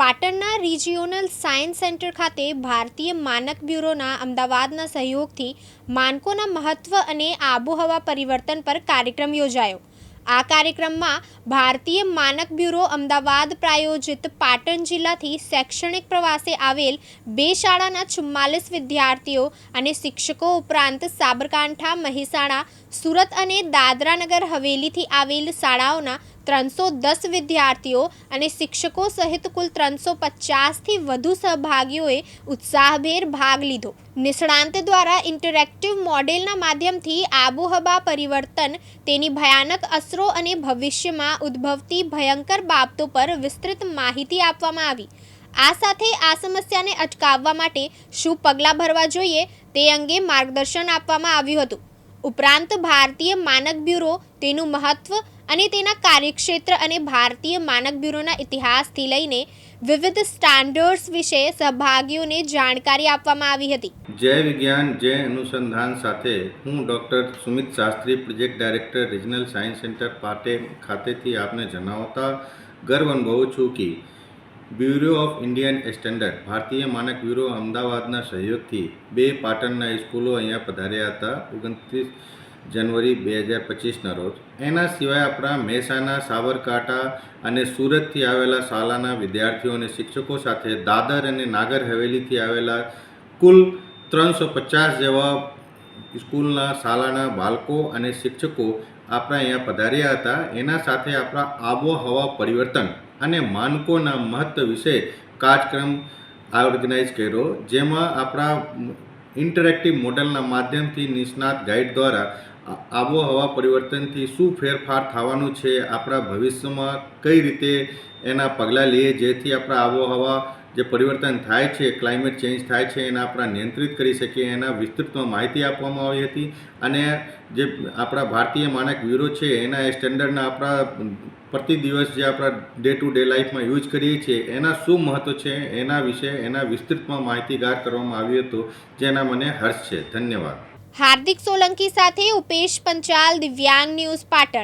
પાટણના regional science centre ખાતે ભારતીય માનક બ્યુરોના અમદાવાદના સહયોગથી માનકોના મહત્વ અને આબોહવા પરિવર્તન પર કાર્યક્રમ યોજાયો. આ કાર્યક્રમમાં ભારતીય માનક બ્યુરો અમદાવાદ પ્રાયોજિત પાટણ જિલ્લાથી શૈક્ષણિક પ્રવાસે આવેલ બે શાળાના ચુમ્માલીસ વિદ્યાર્થીઓ અને શિક્ષકો ઉપરાંત સાબરકાંઠા, મહેસાણા, સુરત અને દાદરાનગર હવેલીથી આવેલ શાળાઓના ત્રણસો દસ વિદ્યાર્થીઓ અને શિક્ષકો સહિત કુલ ત્રણસો પચાસથી વધુ સહભાગીઓએ ઉત્સાહભેર ભાગ લીધો. નિષ્ણાંત દ્વારા ઇન્ટરેક્ટિવ મોડેલના માધ્યમથી આબોહવા પરિવર્તન, તેની ભયાનક અસરો અને ભવિષ્યમાં ઉદ્ભવતી ભયંકર બાબતો પર વિસ્તૃત માહિતી આપવામાં આવી. આ સાથે આ સમસ્યાને અટકાવવા માટે શું પગલાં ભરવા જોઈએ તે અંગે માર્ગદર્શન આપવામાં આવ્યું હતું. ઉપરાંત ભારતીય માનક બ્યુરો તેનું મહત્વ અને તેના કાર્યક્ષેત્ર અને ભારતીય માનક બ્યુરોના ઇતિહાસથી લઈને વિવિધ સ્ટાન્ડર્ડ્સ વિશે સહભાગીઓને જાણકારી આપવામાં આવી હતી. જય વિજ્ઞાન, જય અનુસંધાન સાથે હું doctor Sumit Shastri, project director regional science centre પાટે ખાતેથી આપને જણાવતા ગર્વ અનુભવું છું કે બ્યુરો ઓફ ઇન્ડિયન સ્ટેન્ડર્ડ, ભારતીય માનક બ્યુરો અમદાવાદના સહયોગથી બે પાટણના સ્કૂલો અહીંયા પધાર્યા હતા ઓગણત્રીસ જનવરી બે હજાર પચીસના રોજ. એના સિવાય આપણા મહેસાણા, સાબરકાંઠા અને સુરતથી આવેલા શાળાના વિદ્યાર્થીઓ અને શિક્ષકો સાથે દાદર અને નાગર હવેલીથી આવેલા કુલ ત્રણસો પચાસ જેવા સ્કૂલના શાળાના બાળકો અને શિક્ષકો આપણા અહીંયા પધાર્યા હતા. એના સાથે આપણા આબોહવા પરિવર્તન અને માનકોના મહત્વ વિશે કાર્યક્રમ ઓર્ગેનાઇઝ કર્યો. જેમાં આપણા ઇન્ટરેક્ટિવ મોડેલના માધ્યમથી નિષ્ણાત ગાઈડ દ્વારા આબોહવા પરિવર્તનથી શું ફેરફાર થવાનું છે, આપણા ભવિષ્યમાં કઈ રીતે એના પગલાં લઈએ જેથી આપણા આબોહવા જે પરિવર્તન થાય છે ક્લાઇમેટ ચેન્જ થાય છે, એના આપણા નિયંત્રિત કરી શકીએ, એના વિસ્તૃતમાં માહિતી આપવામાં આવી હતી. અને જે આપણા ભારતીય માનક બ્યુરો છે, એના એ સ્ટેન્ડર્ડના આપણા પ્રતિ દિવસ જે આપણા ડે ટુ ડે લાઈફમાં યુઝ કરીએ છીએ, એના શું મહત્ત્વ છે, એના વિશે, એના વિસ્તૃતમાં માહિતીગાર કરવામાં આવ્યું હતું, જેના મને હર્ષ છે. ધન્યવાદ. હાર્દિક સોલંકી સાથે ઉપેશ પંચાલ, દિવ્યાંગ ન્યૂઝ પાટણ.